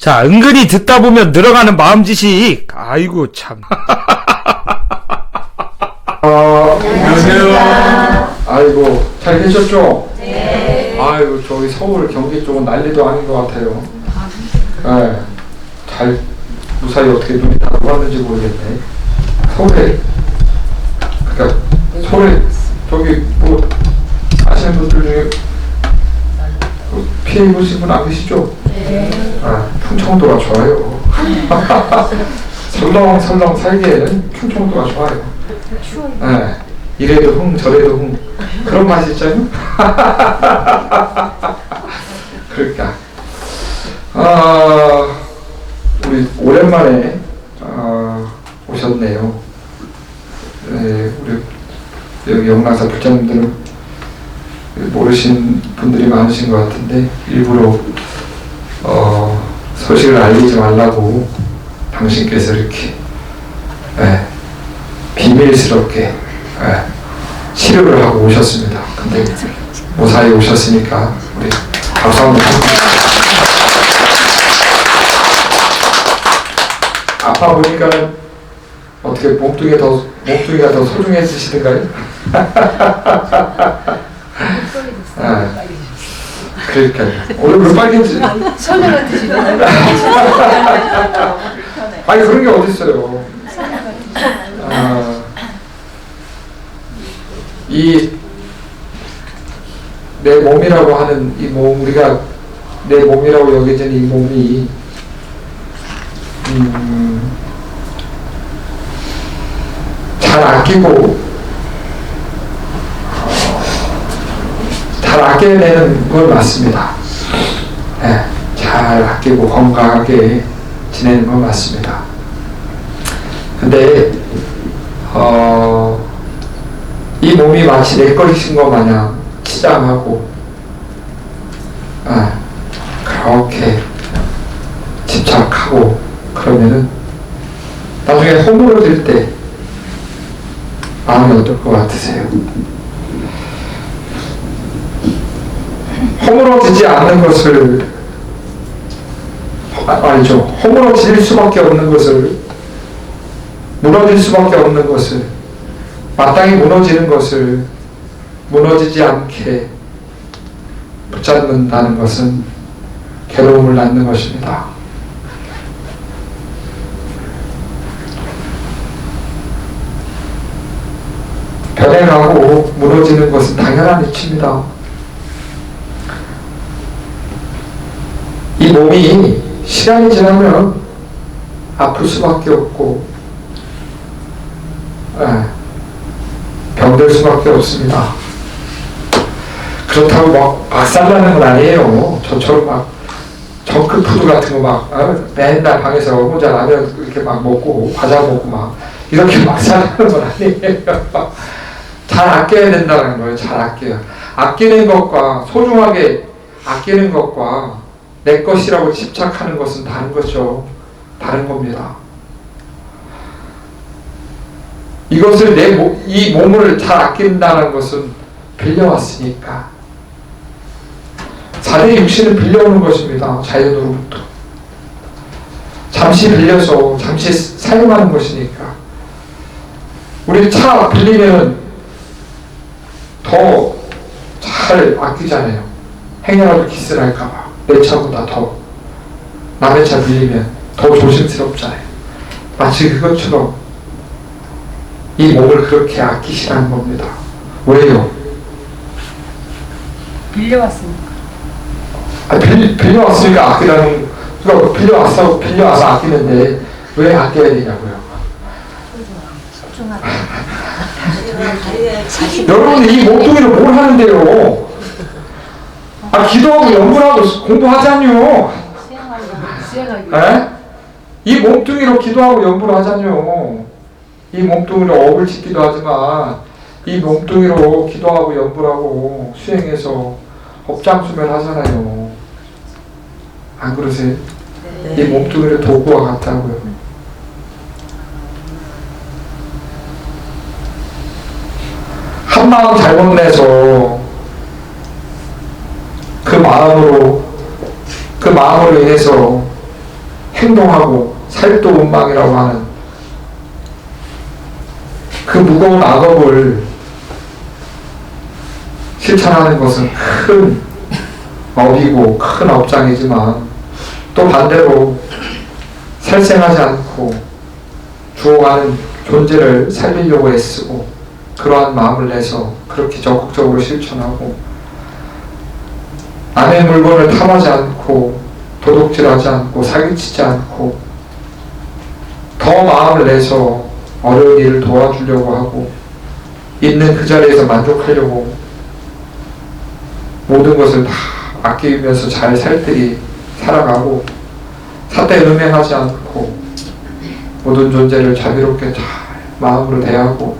자, 은근히 듣다 보면 늘어가는 마음 지식. 아이고, 참. 아, 안녕하세요. 아이고, 잘 계셨죠? 네. 아이고, 저기 서울, 경기 쪽은 난리도 아닌 것 같아요. 네. 잘, 무사히 어떻게 눈이 다 녹았는지 모르겠네. 서울에, 그니까, 서울에, 저기, 뭐, 아시는 분들 중에, 그 피해 입으신 분 안 계시죠? 네. 아, 충청도가 좋아요. 설렁설렁 살기에는 충청도가 좋아요. 네. 이래도 흥 저래도 흥 그런 맛이 있잖아요. 그러니까 아 우리 오랜만에 아, 오셨네요. 네, 우리 여기 영랑사 부장님들은 모르신 분들이 많으신 것 같은데 일부러 어, 소식을 알리지 말라고 당신께서 이렇게 네, 비밀스럽게 예, 치료를 하고 오셨습니다. 근데 무사히 오셨으니까 우리 박수 한번. 아파 보니까는 어떻게 몸뚱이 더 몸뚱이가 더 소중해지시던가요? 아, 그러니까요. 얼굴 빨개지. 처녀가 드시면 아니 그런 게 어딨어요. 아, 이내 몸이라고 하는 이 몸 우리가 내 몸이라고 여겨지는 이 몸이 음, 잘 아끼고 어, 잘 아껴야 되는 건 맞습니다. 예, 잘 아끼고 건강하게 지내는 건 맞습니다. 근데 어, 이 몸이 마치 내 것인 것 마냥 치장하고 아, 그렇게 집착하고 그러면은 나중에 허물어질 때 마음이 어떨 것 같으세요? 허물어지지 않는 것을 아, 아니죠 허물어질 수밖에 없는 것을 무너질 수밖에 없는 것을 마땅히 무너지는 것을 무너지지 않게 붙잡는다는 것은 괴로움을 낳는 것입니다. 변해가고 무너지는 것은 당연한 이치입니다. 이 몸이 시간이 지나면 아플 수밖에 없고 예, 병들 수밖에 없습니다. 그렇다고 막 박살나는 건 아니에요. 저처럼 막 정크푸드 같은 거막 어? 맨날 방에서 혼자 라면 이렇게 막 먹고 과자 먹고 막 이렇게 막 살는 건 아니에요. 잘 아껴야 된다는 거예요. 잘 아껴요. 아끼는 것과 소중하게 아끼는 것과 내 것이라고 집착하는 것은 다른 거죠. 다른 겁니다. 이것을 내, 몸- 이 몸을 잘 아낀다는 것은 빌려왔으니까. 자네 육신은 빌려오는 것입니다. 자연으로부터. 잠시 빌려서 잠시 사용하는 것이니까. 우리 차 빌리면 더 잘 아끼잖아요. 행여라도 기스를 할까봐. 내 차보다 더. 남의 차 빌리면 더 조심스럽잖아요. 마치 그것처럼 이 몸을 그렇게 아끼시라는 겁니다. 왜요? 빌려왔습니다. 아, 빌, 빌려왔으니까 아끼라는, 그러니까 빌려왔어, 빌려와서 아끼는데 왜 아껴야 되냐고요. 여러분, 이 몸뚱이를 뭘 하는데요? 아, 기도하고 연구하고 공부하자뇨. 수행하기. 에? 이 몸뚱이로 기도하고 연구를 하자뇨. 이 몸뚱이로 업을 짓기도 하지만, 이 몸뚱이로 기도하고 연구를 하고 수행해서 업장수면 하잖아요. 안 그러세요? 이 몸뚱이를 도구와 같다고요. 한 마음 잘못 내서 그 마음으로 그 마음으로 인해서 행동하고 살도 운망이라고 하는 그 무거운 악업을 실천하는 것은 큰 업이고 큰 업장이지만 또 반대로 살생하지 않고 주어가는 존재를 살리려고 애쓰고 그러한 마음을 내서 그렇게 적극적으로 실천하고 남의 물건을 탐하지 않고 도둑질하지 않고 사기치지 않고 더 마음을 내서 어려운 일을 도와주려고 하고 있는 그 자리에서 만족하려고 모든 것을 다 아끼면서 잘 살들이 살아가고 사대 음행하지 않고 모든 존재를 자비롭게 잘 마음으로 대하고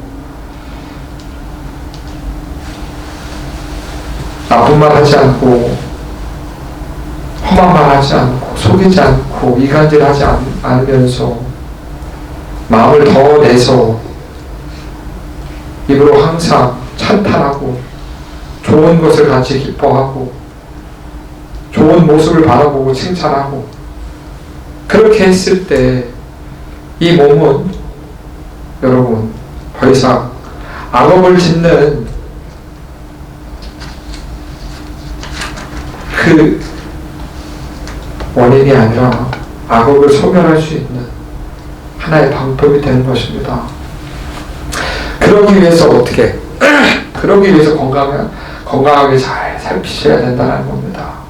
나쁜 말 하지 않고 험한 말 하지 않고 속이지 않고 이간질 하지 않, 않으면서 마음을 더 내서 입으로 항상 찬탄하고 좋은 것을 같이 기뻐하고 좋은 모습을 바라보고 칭찬하고 그렇게 했을 때 이 몸은 여러분 더 이상 악업을 짓는 그 원인이 아니라 악업을 소멸할 수 있는 하나의 방법이 되는 것입니다. 그러기 위해서 어떻게? 그러기 위해서 건강하, 건강하게 잘 살피셔야 된다는 겁니다.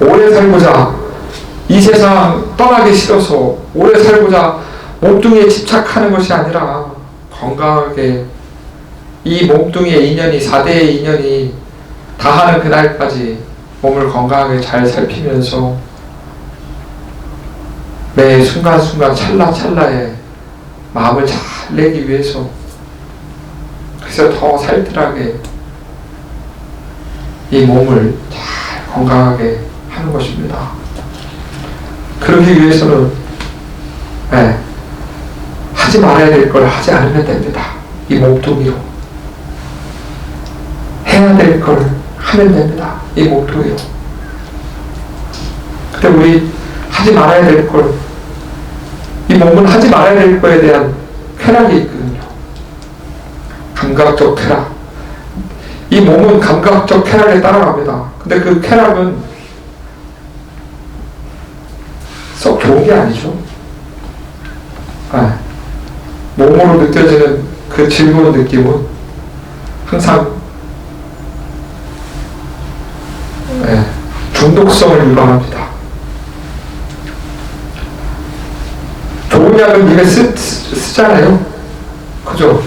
오래 살고자 이 세상 떠나기 싫어서 오래 살고자 몸뚱이에 집착하는 것이 아니라 건강하게 이 몸뚱이의 인연이 4대의 인연이 다하는 그날까지 몸을 건강하게 잘 살피면서 매 순간순간 찰나찰나에 마음을 잘 내기 위해서 그래서 더 살뜰하게 이 몸을 잘 건강하게 하는 것입니다. 그러기 위해서는 예, 하지 말아야 될 걸 하지 않으면 됩니다. 이 몸뚱이로 해야 될 걸 하면 됩니다. 이 몸뚱이로. 근데 우리 하지 말아야 될 걸, 이 몸은 하지 말아야 될 거에 대한 쾌락이 있거든요. 감각적 쾌락. 이 몸은 감각적 쾌락에 따라갑니다. 근데 그 쾌락은 썩 좋은 게 아니죠. 아, 몸으로 느껴지는 그 즐거운 느낌은 항상 예, 중독성을 유발합니다. 좋은 약은 입에 쓰, 쓰, 쓰 잖아요. 그죠?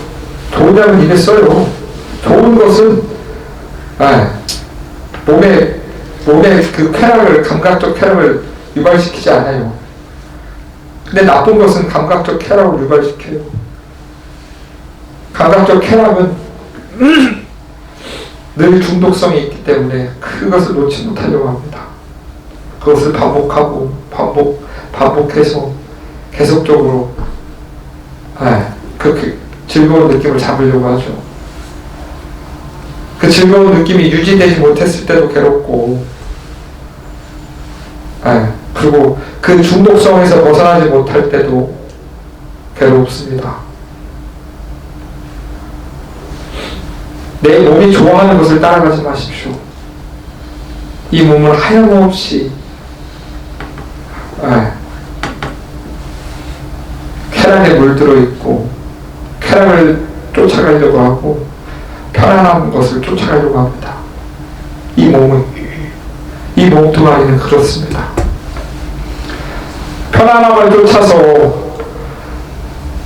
좋은 약은 입에 써요. 좋은 것은 예, 몸에 몸의 그 쾌락을 감각적 쾌락을 유발시키지 않아요. 근데 나쁜 것은 감각적 쾌락을 유발시켜요. 감각적 쾌락은 늘 중독성이 있기 때문에 그것을 놓지 못하려고 합니다. 그것을 반복하고 반복 반복해서 계속적으로 네, 그 즐거운 느낌을 잡으려고 하죠. 그 즐거운 느낌이 유지되지 못했을 때도 괴롭고 네, 그리고 그 중독성에서 벗어나지 못할 때도 괴롭습니다. 내 몸이 좋아하는 것을 따라가지 마십시오. 이 몸은 하염없이 네, 쾌락에 물들어 있고 쾌락을 쫓아가려고 하고 편안한 것을 쫓아가려고 합니다. 이 몸은 이 몸뚱아리는 그렇습니다. 편안함을 쫓아서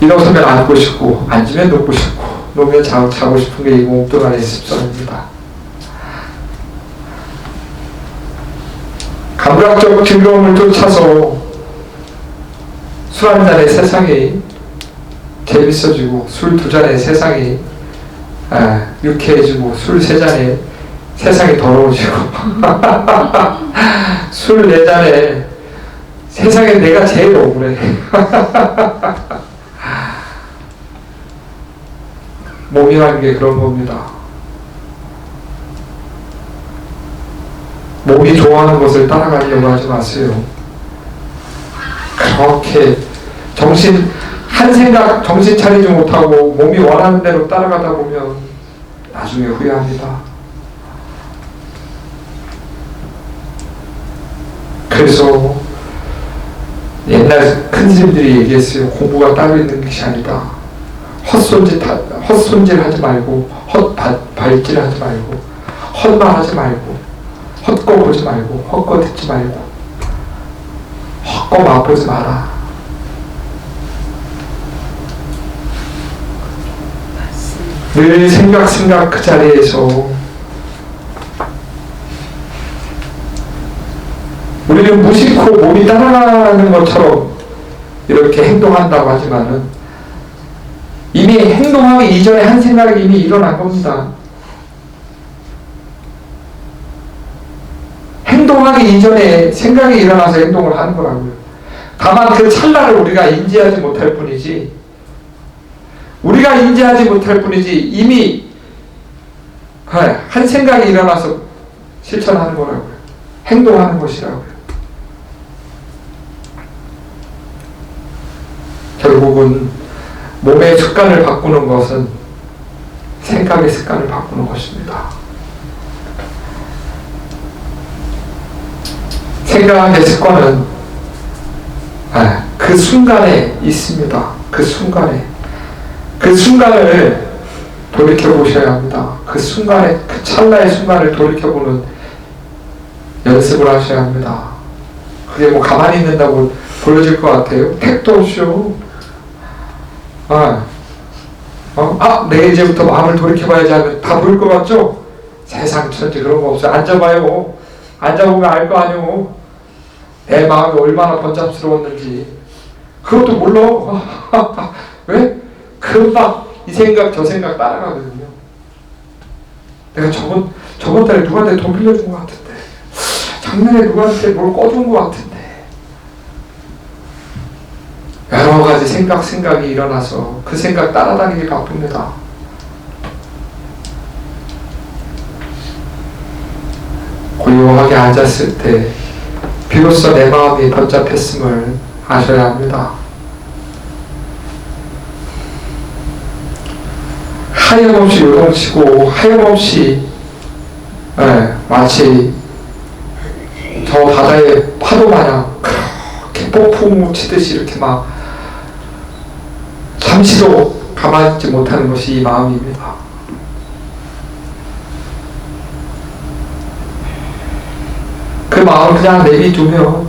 일어서면 앉고 싶고 앉으면 눕고 싶고 놓으면 자, 자고 싶은 게 이 몸뚱아리의 습성입니다. 감각적 즐거움을 쫓아서 술 한 잔에 세상이 재밌어지고 술 두 잔에 세상이 아, 유쾌해지고 술 세 잔에 세상이 더러워지고 술 네 잔에 세상에 내가 제일 억울해 몸이라는 게 그런 겁니다 몸이 좋아하는 것을 따라가려고 하지 마세요. 그렇게 정신 한 생각 정신 차리지 못하고 몸이 원하는 대로 따라가다 보면 나중에 후회합니다. 그래서 옛날 큰 스님들이 얘기했어요. 공부가 따로 있는 것이 아니다. 헛손질, 하- 헛손질 하지 말고, 헛발질 하지 말고, 헛말 하지 말고, 헛거 보지 말고, 헛거 듣지 말고, 헛거 맛보지 마라. 늘 생각 생각 그 자리에서 우리는 무심코 몸이 따라가는 것처럼 이렇게 행동한다고 하지만은 이미 행동하기 이전에 한 생각이 이미 일어난 겁니다. 행동하기 이전에 생각이 일어나서 행동을 하는 거라고요. 다만 그 찰나를 우리가 인지하지 못할 뿐이지 우리가 인지하지 못할 뿐이지 이미 한 생각이 일어나서 실천하는 거라고요. 행동하는 것이라고요. 결국은 몸의 습관을 바꾸는 것은 생각의 습관을 바꾸는 것입니다. 생각의 습관은 아, 그 순간에 있습니다. 그 순간에. 그 순간을 돌이켜 보셔야 합니다. 그 순간에, 그 찰나의 순간을 돌이켜보는 연습을 하셔야 합니다. 그게 뭐 가만히 있는다고 보여질 것 같아요. 택도 없죠. 아, 어? 아, 내 이제부터 마음을 돌이켜봐야지 하면 다 보일 것 같죠? 세상 천지 그런 거 없어요. 앉아봐요. 앉아보면 알 거 아니오. 내 마음이 얼마나 번잡스러웠는지. 그것도 몰라. 왜? 금방 이 생각 저 생각 따라가거든요. 내가 저번 저번 달에 누구한테 돈 빌려준 것 같은데 작년에 누구한테 뭘 꺼준 것 같은데 여러 가지 생각 생각이 일어나서 그 생각 따라다니기 바쁩니다. 고요하게 앉았을 때 비로소 내 마음이 번잡했음을 아셔야 합니다. 하염없이 요동치고 하염없이 예, 마치 저 바다의 파도 마냥 그렇게 폭풍 치듯이 이렇게 막 잠시도 가만히 있지 못하는 것이 이 마음입니다. 그 마음을 그냥 내비두면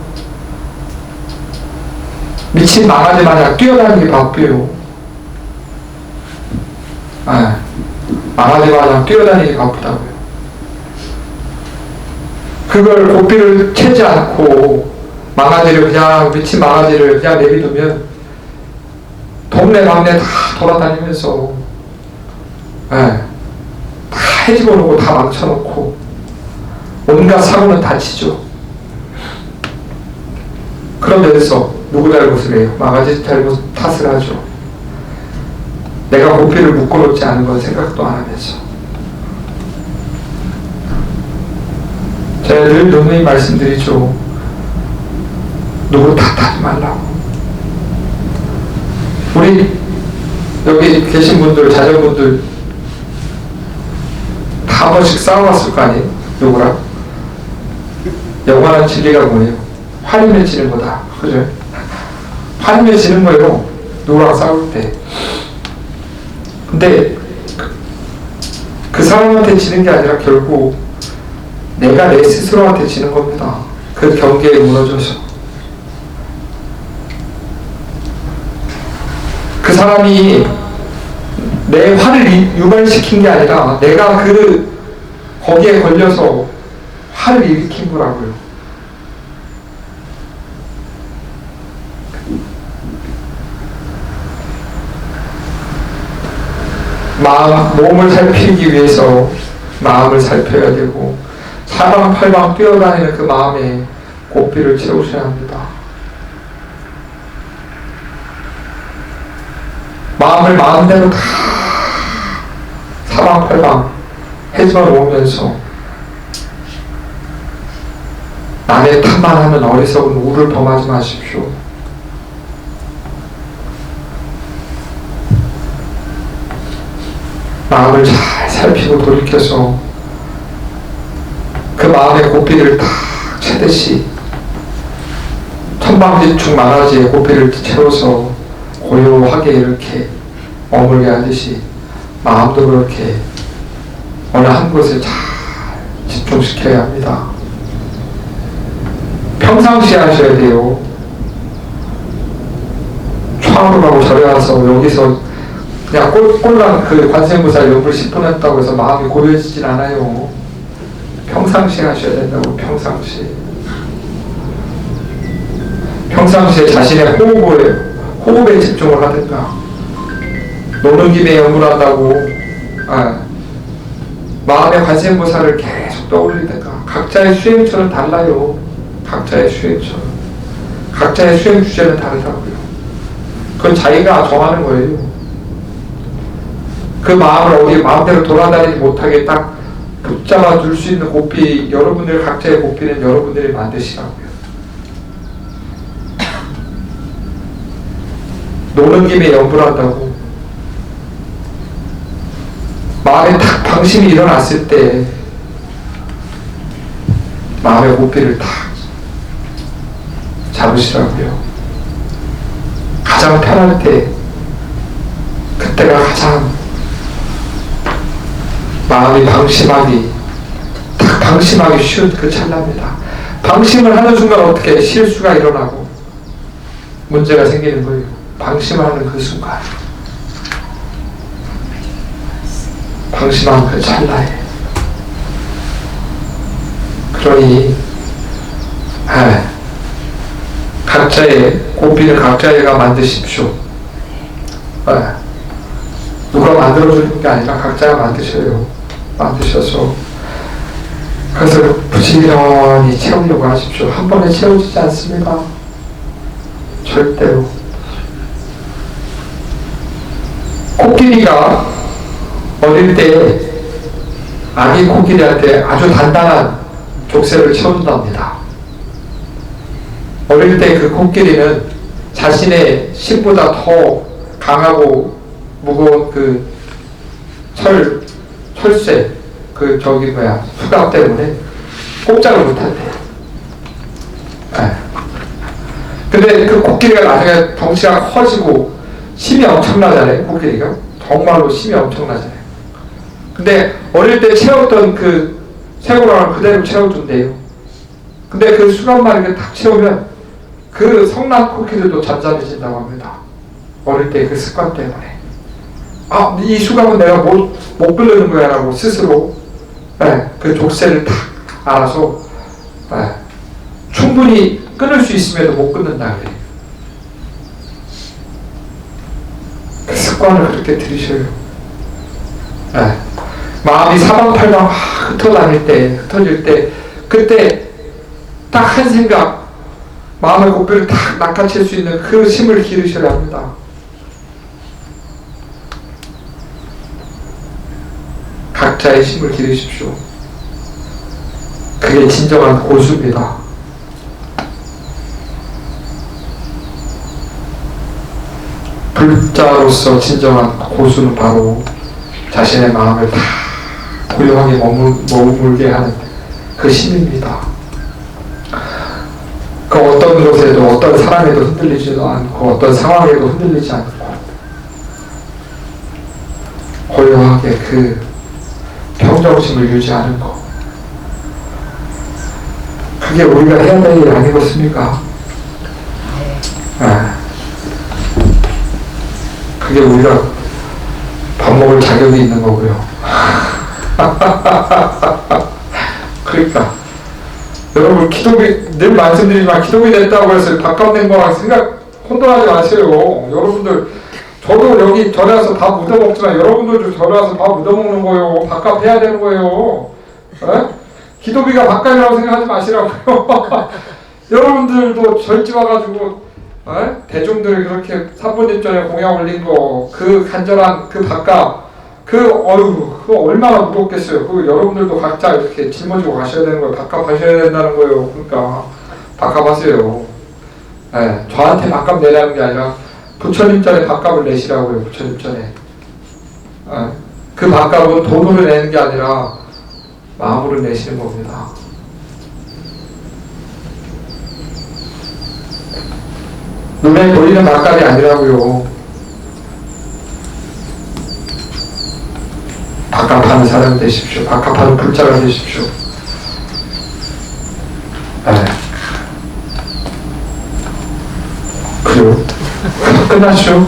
미친 망아지 마냥 뛰어다니기 바쁘요. 아, 망아지 마냥 뛰어다니기 바쁘다고요. 그걸 고삐를 채지 않고 망아지를 그냥 미친 망아지를 그냥 내비두면 동네 방네 다 돌아다니면서 예, 다 해집어 놓고 다 망쳐놓고 온갖 사고는 다치죠. 그런 면에서 누구 잘못을 해요? 망아지 잘못 탓을 하죠. 내가 고삐를 묶어놓지 않은 건 생각도 안 하면서. 제가 늘 누누이 말씀드리죠. 누구 탓하지 말라고. 우리 여기 계신 분들, 자녀분들 다한 번씩 싸워봤을 거 아니에요? 누구랑? 영원한 진리가 뭐예요? 화리면 지는 거다. 그죠? 화리면 지는 거예요. 누구랑 싸울 때. 근데 그, 그 사람한테 지는 게 아니라 결국 내가 내 스스로한테 지는 겁니다. 그 경계에 무너져서. 그 사람이 내 화를 이- 유발시킨 게 아니라 내가 그 거기에 걸려서 화를 일으킨 거라고요. 마음, 몸을 살피기 위해서 마음을 살펴야 되고 사방 팔방 뛰어다니는 그 마음에 고삐를 채우셔야 합니다. 마음을 마음대로 다 사방팔방 해집어 놓으면서 남의 탓만 하는 어리석은 우를 범하지 마십시오. 마음을 잘 살피고 돌이켜서 그 마음의 고삐를 딱 채듯이 천방지축 만화지의 고삐를 채워서 고요하게 이렇게 머물게 하듯이 마음도 그렇게 어느 한 곳에 잘 집중시켜야 합니다. 평상시에 하셔야 돼요. 처음으로 가고 절에 와서 여기서 그냥 꼴, 꼴랑 그 관세음보살 연불 10분 했다고 해서 마음이 고요해지진 않아요. 평상시에 하셔야 된다고 평상시에. 평상시에 자신의 호흡에, 호흡에 집중을 하든가. 노는 김에 연불한다고, 아, 마음의 관세음보살을 계속 떠올리든가. 각자의 수행처는 달라요. 각자의 수행처. 각자의 수행 주제는 다르다고요. 그건 자기가 정하는 거예요. 그 마음을 어디 마음대로 돌아다니지 못하게 딱 붙잡아 줄 수 있는 고삐, 여러분들 각자의 고삐는 여러분들이 만드시라고요. 노는 김에 연불한다고. 마음에 딱 방심이 일어났을 때 마음의 고삐를 딱 잡으시라고요. 가장 편할 때 그때가 가장 마음이 방심하기 딱 방심하기 쉬운 그 찰나입니다. 방심을 하는 순간 어떻게 실수가 일어나고 문제가 생기는 거예요. 방심을 하는 그 순간 방심하는 그 찰나에 그러니 아, 각자의 고삐는 각자가 만드십시오. 아, 누가 만들어주는 게 아니라 각자가 만드셔요. 만드셔서 그래서 부지런히 채우려고 하십시오. 한 번에 채워지지 않습니다. 절대로. 코끼리가 어릴 때 아기 코끼리 한테 아주 단단한 족쇄를 채워준답니다. 어릴 때 그 코끼리는 자신의 신보다 더 강하고 무거운 그 철, 철쇠, 그 저기 뭐야, 수갑 때문에 꼼짝을 못한대요. 예. 근데 그 코끼리가 나중에 덩치가 커지고 힘이 엄청나잖아요, 코끼리가. 정말로 힘이 엄청나잖아요. 근데 어릴 때 채웠던 그 새고랑을 그대로 채워준대요. 근데 그 수갑만 이렇게 탁 채우면 그 성난 코끼리도 잠잠해진다고 합니다. 어릴 때 그 습관 때문에. 아, 이 수갑은 내가 못, 못 끌려는 거야 라고 스스로 예, 그 족쇄를 탁 알아서 예, 충분히 끊을 수 있음에도 못 끊는다 그래요. 그 습관을 그렇게 들이셔요. 예, 마음이 사방팔방 막 흩어다닐 때, 흩어질 때, 그때 딱 한 생각, 마음의 고삐를 탁 낚아챌 수 있는 그 힘을 기르셔야 합니다. 각자의 힘을 기르십시오. 그게 진정한 고수입니다. 불자로서 진정한 고수는 바로 자신의 마음을 다 고요하게 머물, 머물게 하는 그 힘입니다. 그 어떤 곳에도 어떤 사람에도 흔들리지도 않고 어떤 상황에도 흔들리지 않고 고요하게 그 평정심을 유지하는 것 그게 우리가 해야 될 일 아니겠습니까? 아, 그게 우리가 밥 먹을 자격이 있는 거고요. 그러니까 여러분 기독이 늘 말씀드리지만 기독이 됐다고 해서 낸 거랑 생각 혼돈하지 마세요. 여러분들 저도 여기 절에 와서 밥 묻어 먹지만 여러분들도 절에 와서 밥 묻어 먹는 거예요. 밥값 해야 되는 거예요. 에? 기도비가 밥값이라고 생각하지 마시라고요. 여러분들도 절집 와가지고 에? 대중들이 그렇게 사부님 전에 공약 올린 거 그 간절한 그 밥값 그 어휴 그거 얼마나 무겁겠어요. 그 여러분들도 각자 이렇게 짊어지고 가셔야 되는 거예요. 밥값하셔야 된다는 거예요. 그러니까 밥값하세요. 예, 저한테 밥값 내라는 게 아니라 부처님 전에 밥값을 내시라고요. 부처님 전에. 예, 그 밥값은 돈으로 내는 게 아니라 마음으로 내시는 겁니다. 눈에 보이는 밥값이 아니라고요. 밥값하는 사람 되십시오. 밥값하는 불자가 되십시오. 네. 그래요. 끝났죠.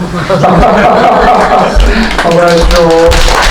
건강하십시오.